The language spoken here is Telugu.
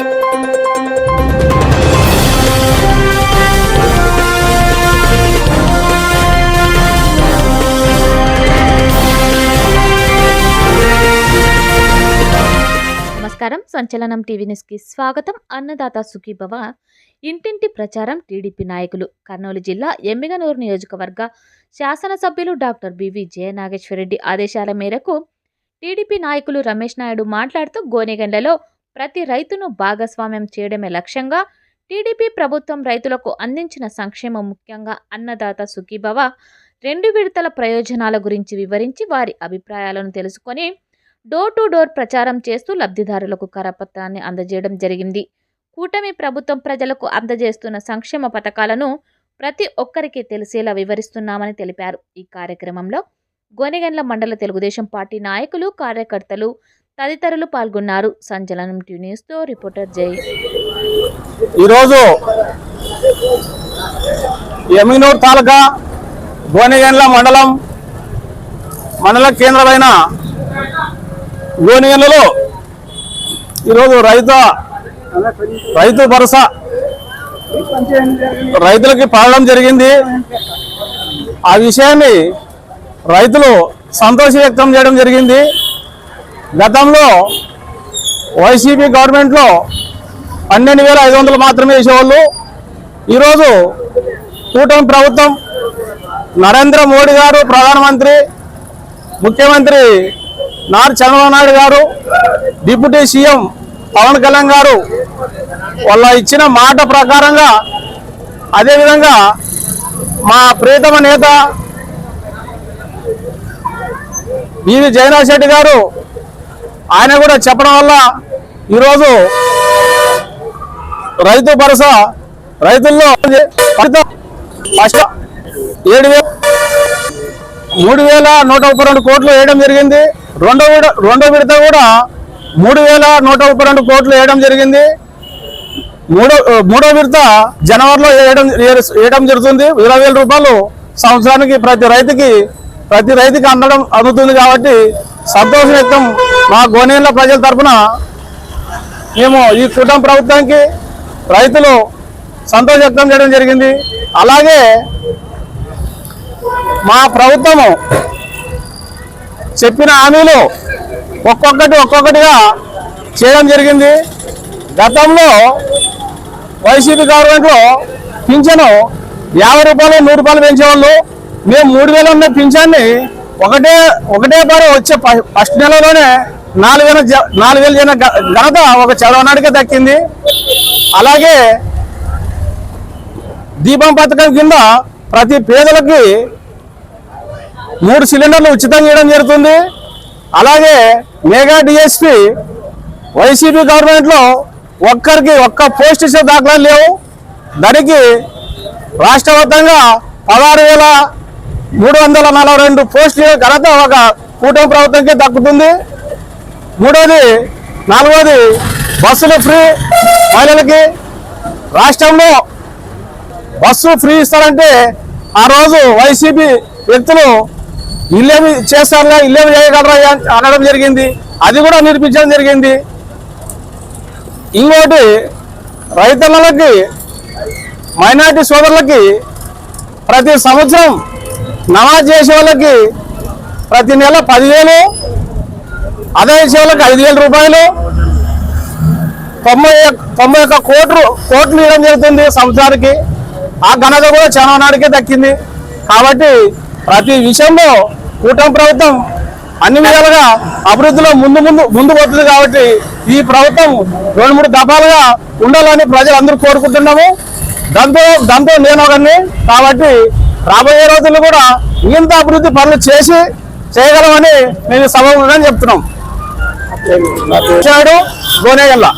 నమస్కారం. సంచలనం టీవీ న్యూస్కి స్వాగతం. అన్నదాత సుఖీభవ ఇంటింటి ప్రచారం టీడీపీ నాయకులు. కర్నూలు జిల్లా ఎమ్మిగనూరు నియోజకవర్గ శాసనసభ్యులు డాక్టర్ బివి జయనాగేశ్వరరెడ్డి ఆదేశాల మేరకు టీడీపీ నాయకులు రమేష్ నాయుడు మాట్లాడుతూ గోనెగండ్లలో ప్రతి రైతును భాగస్వామ్యం చేయడమే లక్ష్యంగా టీడీపీ ప్రభుత్వం రైతులకు అందించిన సంక్షేమం ముఖ్యంగా అన్నదాత సుఖీభవ రెండు విడతల ప్రయోజనాల గురించి వివరించి వారి అభిప్రాయాలను తెలుసుకొని డోర్ టు డోర్ ప్రచారం చేస్తూ లబ్ధిదారులకు కరపత్రాన్ని అందజేయడం జరిగింది. కూటమి ప్రభుత్వం ప్రజలకు అందజేస్తున్న సంక్షేమ పథకాలను ప్రతి ఒక్కరికి తెలిసేలా వివరిస్తున్నామని తెలిపారు. ఈ కార్యక్రమంలో గోనెగండ్ల మండల తెలుగుదేశం పార్టీ నాయకులు కార్యకర్తలు తదితరులు పాల్గొన్నారు. సంచలనం టీ న్యూస్తో రిపోర్టర్ జై. ఈరోజు ఎమినూర్ తాలూకా గోనెగండ్ల మండలం మండల కేంద్రమైన గోనెగండ్లలో ఈరోజు రైతు రైతు భరోసా రైతులకి పడడం జరిగింది. ఆ విషయాన్ని రైతులు సంతోష వ్యక్తం చేయడం జరిగింది. గతంలో వైసీపీ గవర్నమెంట్లో పన్నెండు వేల ఐదు వందలు మాత్రమే వేసేవాళ్ళు ఈరోజు కూటమి ప్రభుత్వం నరేంద్ర మోడీ గారు ప్రధానమంత్రి ముఖ్యమంత్రి నార్ చంద్రబాబు నాయుడు గారు డిప్యూటీ సీఎం పవన్ కళ్యాణ్ గారు వాళ్ళ ఇచ్చిన మాట ప్రకారంగా అదేవిధంగా మా ప్రియతమ నేత బివి జగన్నాథ్ రెడ్డి గారు ఆయన కూడా చెప్పడం వల్ల ఈరోజు రైతు భరోసా రైతుల్లో ఫస్ట్ ఏడు వేల మూడు వేల నూట ముప్పై రెండు కోట్లు వేయడం జరిగింది. రెండో విడ రెండో విడత కూడా మూడు వేల నూట ముప్పై రెండు కోట్లు వేయడం జరిగింది. మూడో మూడో విడత జనవరిలో వేయడం వేయడం జరుగుతుంది. ఇరవై వేల రూపాయలు సంవత్సరానికి ప్రతి రైతుకి ప్రతి రైతుకి అందడం అందుతుంది కాబట్టి సంతోషం వ్యక్తం మా గోనేళ్ళ ప్రజల తరఫున మేము ఈ కుటుంబ ప్రభుత్వానికి రైతులు సంతోషం వ్యక్తం చేయడం జరిగింది. అలాగే మా ప్రభుత్వము చెప్పిన హామీలు ఒక్కొక్కటి ఒక్కొక్కటిగా చేయడం జరిగింది. గతంలో వైసీపీ గవర్నమెంట్లో పింఛను యాభై రూపాయలు నూరు రూపాయలు పెంచేవాళ్ళు. మేము మూడు వేలు ఉన్న పింఛాన్ని ఒకటే ఒకటే పారు వచ్చే ఫస్ట్ నెలలోనే నాలుగు వేల జ- నాలుగు వేలు జన గ- ఘనత ఒక చదవనాడికే దక్కింది. అలాగే దీపం పథకం కింద ప్రతి పేదలకి మూడు సిలిండర్లు ఉచితంగా ఇవ్వడం జరుగుతుంది. అలాగే మెగా డిఎస్పి వైసీపీ గవర్నమెంట్లో ఒక్కరికి ఒక్క పోస్ట్ ఇచ్చే దాఖలాలు లేవు. దానికి రాష్ట్ర వ్యాప్తంగా పదహారు వేల మూడు వందల నలభై రెండు పోస్టుల ఘనత ఒక కూటమి ప్రభుత్వంకే దక్కుతుంది. మూడోది నాలుగోది బస్సులు ఫ్రీ మహిళలకి. రాష్ట్రంలో బస్సు ఫ్రీ ఇస్తారంటే ఆ రోజు వైసీపీ వ్యక్తులు ఇల్లేమి చేస్తారా ఇల్లేమి చేయగలరా అనడం జరిగింది. అది కూడా నిరూపించడం జరిగింది. ఇంకోటి రైతులకి మైనార్టీ సోదరులకి ప్రతి సంవత్సరం నమాజ్ చేసే వాళ్ళకి ప్రతి నెల పదివేలు అదే చేసే వాళ్ళకి ఐదు వేల రూపాయలు. తొంభై తొంభై ఒక్క కోట్లు కోట్లు ఇవ్వడం జరుగుతుంది సంవత్సరానికి. ఆ ఘనత కూడా చాలా నాడికే దక్కింది. కాబట్టి ప్రతి విషయంలో కూటమి ప్రభుత్వం అన్ని విధాలుగా అభివృద్ధిలో ముందు ముందు ముందు పోతుంది కాబట్టి ఈ ప్రభుత్వం రెండు మూడు దఫాలుగా ఉండాలని ప్రజలందరూ కోరుకుంటున్నాము. దాంతో దాంతో నేను ఒకరిని కాబట్టి రాబోయే రోజుల్లో కూడా ఇంత అభివృద్ధి పనులు చేసి చేయగలమని నేను సభ చెప్తున్నాం. గోనేగల్లా.